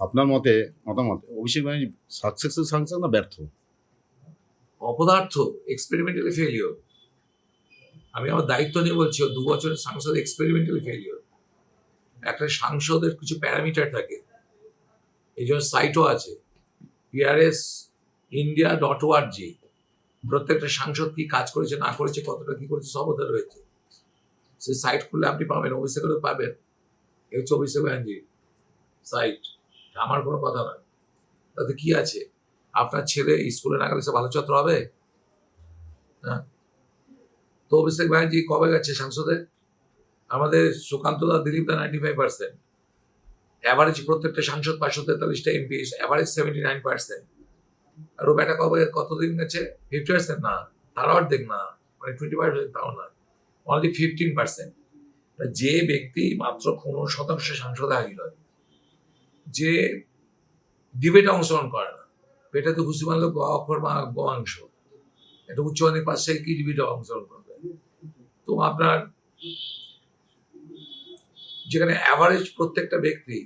আপনার মতে, মতামত? অভিষেক ব্যানার্জি সাকসেসফুল সাংসদ না ব্যর্থ? অপদার্থ এক্সপেরিমেন্টালি ফেলিওর আমি আমার দায়িত্ব নিয়ে বলছি দু বছরের সাংসদ এক্সপেরিমেন্টালি ফেলিওর একটা সাংসদের কিছু প্যারামিটার থাকে। এই জন্য সাইটও আছে। PRS India dot org প্রত্যেকটা সাংসদ কি কাজ করেছে, না করেছে, কতটা কি করেছে, সব ওদের রয়েছে। সেই সাইট খুললে আপনি পাবেন অভিষেকেরও পাবেন। এই হচ্ছে অভিষেক ব্যানার্জি সাইট আমার কোনো কথা না তাতে কি আছে? আপনার ছেলে স্কুলে না গেলে সে ভালো ছাত্র হবে? হ্যাঁ। তো অভিষেক ব্যানার্জি কবে গেছে সাংসদে? আমাদের Sukanta da, Dilip da ninety five percent average প্রত্যেকটা সাংসদ পাঁচশো তেতাল্লিশটা MP average seventy nine percent আর ব্যাটা কবে, কতদিন গেছে? ফিফটি পার্সেন্ট না। তার অর্ধেক না। মানে টোয়েন্টি ফাইভ পার্সেন্ট তাও না। অনলি ফিফটিন পার্সেন্ট যে ব্যক্তি মাত্র পনেরো শতাংশ সাংসদে হাজির হয়। যে ডিবেটে অংশগ্রহণ করে না। পেটে তো ঘুষি মারলে গ অক্ষর বা গ অংশ এটা উচ্চমানের পাশে কি ডিবেটে অংশগ্রহণ করবে? তো আপনার যেখানে অ্যাভারেজ প্রত্যেকটা ব্যক্তি,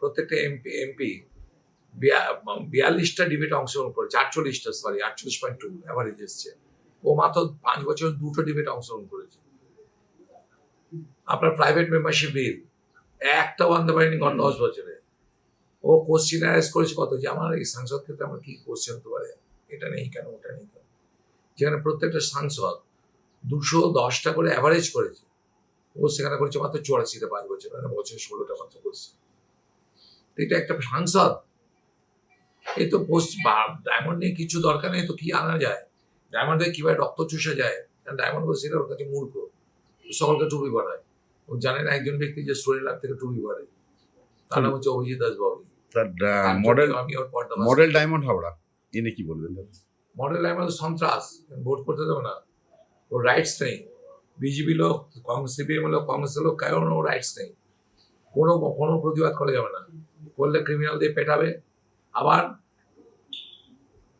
প্রত্যেকটা এমপি এমপি বিয়াল্লিশটা ডিবেটে অংশগ্রহণ করেছে আটচল্লিশটা সরি আটচল্লিশ পয়েন্ট টু অ্যাভারেজ এসছে। ও মাত্র পাঁচ বছর দুটো ডিবেটে অংশগ্রহণ করেছে। আপনার প্রাইভেট মেম্বারশিপ বিল একটা আনতে পারেনি গত দশ বছরে। ও কোশ্চিন অ্যারেস্ট করেছে কত? যে আমার এই সাংসদ ক্ষেত্রে আমার কি কোশ্চেন হতে পারে? এটা নেই কেন? ওটা নেই কেন? যেখানে প্রত্যেকটা সাংসদ দুশো দশটা করে অ্যাভারেজ করেছে। ও সেখানে করেছে মাত্র চুরাশিতে পাঁচ বছর মানে বছরে ষোলোটা মাত্র করছে। এটা একটা সাংসদ। এই তো পোস্ট ডায়মন্ড নিয়ে কিছু দরকার নেই তো কি আনা যায়? ডায়মন্ডে কীভাবে রক্ত চুষা যায়? কারণ ডায়মন্ড বলছে এটা ওর কাছে মূর্খ। সকলকে টুপি পড়ায় ও জানে না একজন ব্যক্তি যে স্টোরি লাভ থেকে টুপি পড়ে তার নাম হচ্ছে অভিজিৎ দাস বাবু তার মডেল মডেল ডায়মন্ড হাওড়া। এনে কি বলবেন? দাদা? মডেল লাইন সন্ত্রাস। ভোট করতে দেবে না। ওর রাইটস নেই। বিজেপি লোক কংগ্রেস সিপিএম লোক কংগ্রেসের লোক কারণ ওর রাইটস নেই। কোনো কোনো প্রতিবাদ করা যাবে না। করলে ক্রিমিনাল দিয়ে পেটাবে। আবার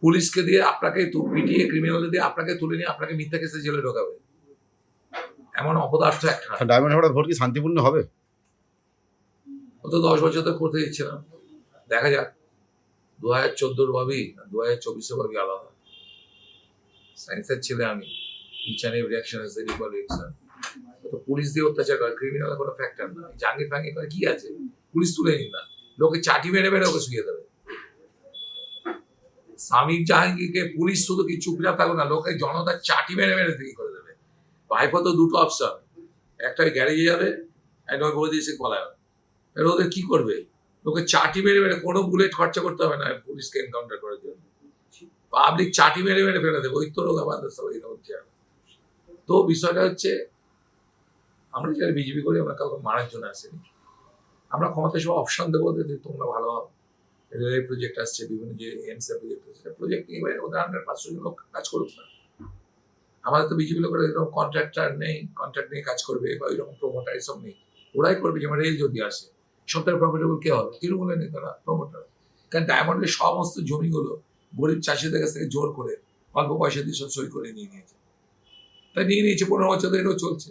পুলিশকে দিয়ে আপনাকে পিটিয়ে ক্রিমিনাল দিয়ে আপনাকে তুলে নিয়ে আপনাকে মিথ্যা কেসে জেলে ঢোকাবে। এমন অপদার্থ একটা। ডায়মন্ড হাওড়া ভোট কি শান্তিপূর্ণ হবে? ও তো দশ বছর তো করতে দিচ্ছে না দেখা যাক। দু হাজার চোদ্দোর ভাবি দু হাজার চব্বিশের ভাবি আলাদা। সায়েন্সের ছেলে আমি। Each and every action the reaction তো পুলিশ দিয়ে অত্যাচার করে ক্রিমিনাল কোনো ফ্যাক্টর না। করে কি আছে? পুলিশ তুলে নিন না। লোকে চাটি মেরে মেরে ওকে শুয়ে দেবে। স্বামীর জাহাঙ্গীরকে পুলিশ শুধু কি চুপচাপ থাকবে না লোকে জনতার চাটি মেরে মেরে তৈরি করে দেবে। ভাইপো তো দুটো অপশন একটা গ্যারেজে যাবে একটা ওই বৌদি এসে পলায় এবার ওদের কি করবে? লোকে চাটি মেরে মেরে, কোনো বুলেট খরচা করতে হবে না পুলিশকে এনকাউন্টার করার জন্য। পাবলিক চাটি মেরে মেরে ফেলে দেবে ওই তো লোক আমাদের সব এরকম তো বিষয়টা হচ্ছে, আমরা যারা বিজেপি করি, আমরা কাউকে মারার জন্য আসেনি। আমরা ক্ষমতা সব অপশন দেবো যে তোমরা ভালো রেলের প্রজেক্ট আসছে, বিভিন্ন যে এমসএ প্রজেক্ট আসছে প্রজেক্ট এবার ওদের আন্ডার পাঁচশো জন লোক কাজ করুক না। আমাদের তো বিজেপি লোকের এরকম কন্ট্রাক্টার নেই কন্ট্রাক্ট নিয়ে কাজ করবে বা ওইরকম প্রমোটার এসব নেই। ওরাই করবে, যেমন রেল যদি আসে। সবথেকে প্রফিটেবল কে হবে? তৃণমূলের নেতারা প্রমোটার কারণ ডায়মন্ডের সমস্ত জমিগুলো গরিব চাষিদের কাছ থেকে জোর করে অল্প পয়সা দিয়ে সব সই করে নিয়ে নিয়েছে। তাই নিয়ে নিয়েছে, পনেরো বছর ধরে এটাও চলছে।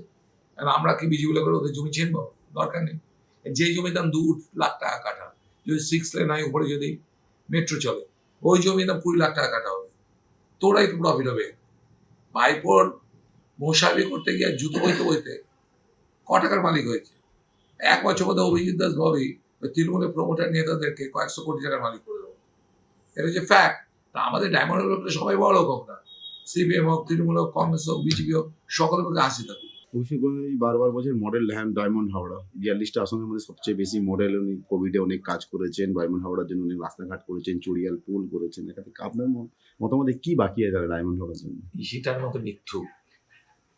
আর আমরা কি বিজেপি লোকের ওদের জমি চিনব দরকার নেই। যে জমির দাম দু লাখ টাকা কাটা, যদি সিক্স লেন হয়, উপরে যদি মেট্রো চলে, ওই জমির দাম কুড়ি লাখ টাকা কাটা হবে। তোরাই তো প্রফিট হবে। ভাইপোর মশাবি করতে গিয়ে জুতো বইতে বইতে ক টাকার মালিক হয়েছে? এক বছর মধ্যে অভিজিৎ দাস ভাবি ওই তৃণমূলের প্রমোটার নেতাদেরকে কয়েকশো কোটি টাকার মালিক করে দেবো। এটা হচ্ছে ফ্যাক্ট তা আমাদের ডায়মন্ড লোকরা সবাই বড় হোক না। সিপিএম হোক তৃণমূল হোক কংগ্রেস হোক বিজেপি হোক সকলের মধ্যে হাসি থাকুক অভিষেক ব্যানার্জি বারবার বলছেন মডেল ডায়মন্ড হাওড়া। বিয়াল্লিশটা আসনের মধ্যে সবচেয়ে বেশি মডেল উনি কোভিডে অনেক কাজ করেছেন ডায়মন্ড হাওড়ার জন্য উনি রাস্তাঘাট করেছেন চুরিয়াল পুল করেছেন। এখানে আপনার ম- মতামতে কি বাকি আছে ডায়মন্ড হাওড়ার জন্য? ইসিটার মতো মিথ্যু।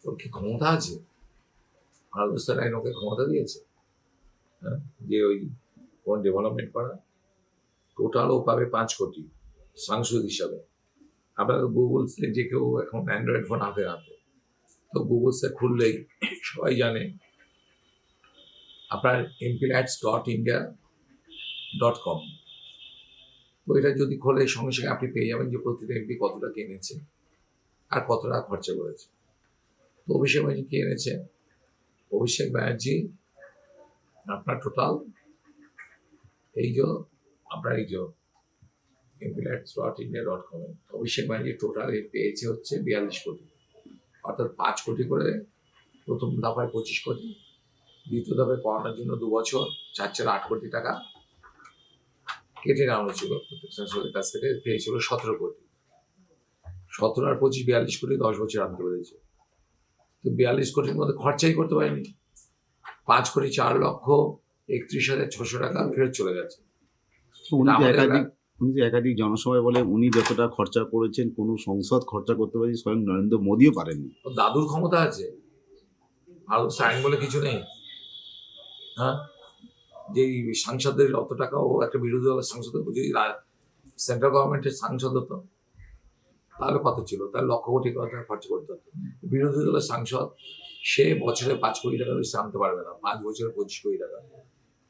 তোর কি ক্ষমতা আছে? ভারতবর্ষের আইন ওকে ক্ষমতা দিয়েছে? যে ওই কোন ডেভেলপমেন্ট করা টোটাল ও পাবে পাঁচ কোটি সাংসদ হিসাবে। আপনার গুগল যে কেউ এখন অ্যান্ড্রয়েড ফোন হাতে হাতে তো গুগল সে খুললেই সবাই জানে, আপনার MPLADS dot India dot com তো এটা যদি খোলে, সঙ্গে সঙ্গে আপনি পেয়ে যাবেন যে প্রতিটা এমপি কতটা কিনেছে আর কত টাকা খরচা করেছে। তো অভিষেক ব্যানার্জি কি এনেছে? অভিষেক ব্যানার্জি আপনার টোটাল এই যে আপনার এই যে এমপ্লয়েন্স ডট ইন্ডিয়া ডট কমে অভিষেক ব্যানার্জি টোটাল পেয়েছে হচ্ছে বিয়াল্লিশ কোটি। অর্থাৎ পাঁচ কোটি করে প্রথম দফায় পঁচিশ কোটি, দ্বিতীয় দফায় করোনার জন্য দু বছর, চার চার আট কোটি টাকা কেটে নেওয়া হয়েছিল। কাছ থেকে পেয়েছিল সতেরো কোটি। সতেরো আর পঁচিশ বিয়াল্লিশ কোটি দশ বছর আনতে পেরেছে। তো বিয়াল্লিশ কোটির মধ্যে খরচাই করতে পারেনি। পাঁচ কোটি চার লক্ষ একত্রিশ হাজার ছশো টাকা ফেরত চলে গেছে। উনি তো একাধিক উনি তো একাধিক জনসভায় বলে উনি যতটা খরচা করেছেন কোনো সংসদ খরচা করতে পারেনি স্বয়ং নরেন্দ্র মোদিও পারেননি। দাদুর ক্ষমতা আছে। আর সাইন বলে কিছু নেই। হ্যাঁ? যে সাংসদের অত টাকা ও একটা বিরোধী দলের সাংসদ যদি সেন্ট্রাল গভর্নমেন্টের সাংসদ হতো তাহলে কত ছিল? তাহলে লক্ষ কোটি টাকা খরচ করতে হতো। বিরোধী দলের সাংসদ সে বছরে পাঁচ কোটি টাকা বেশি আনতে পারবে না, পাঁচ বছরে পঁচিশ কোটি টাকা।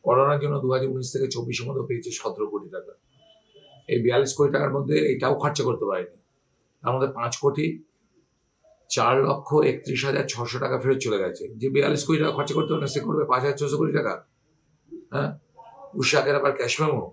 করোনার জন্য দু হাজার উনিশ থেকে চব্বিশের মধ্যে পেয়েছে সতেরো কোটি টাকা। এই বিয়াল্লিশ কোটি টাকার মধ্যে এটাও খরচা করতে পারেনি। তার মধ্যে পাঁচ কোটি চার লক্ষ একত্রিশ হাজার ছশো টাকা ফেরত চলে গেছে। যে বিয়াল্লিশ কোটি টাকা খরচা করতে পারে না, সে করবে পাঁচ হাজার ছশো কোটি টাকা। হ্যাঁ? উষাকের আবার ক্যাশ মেমো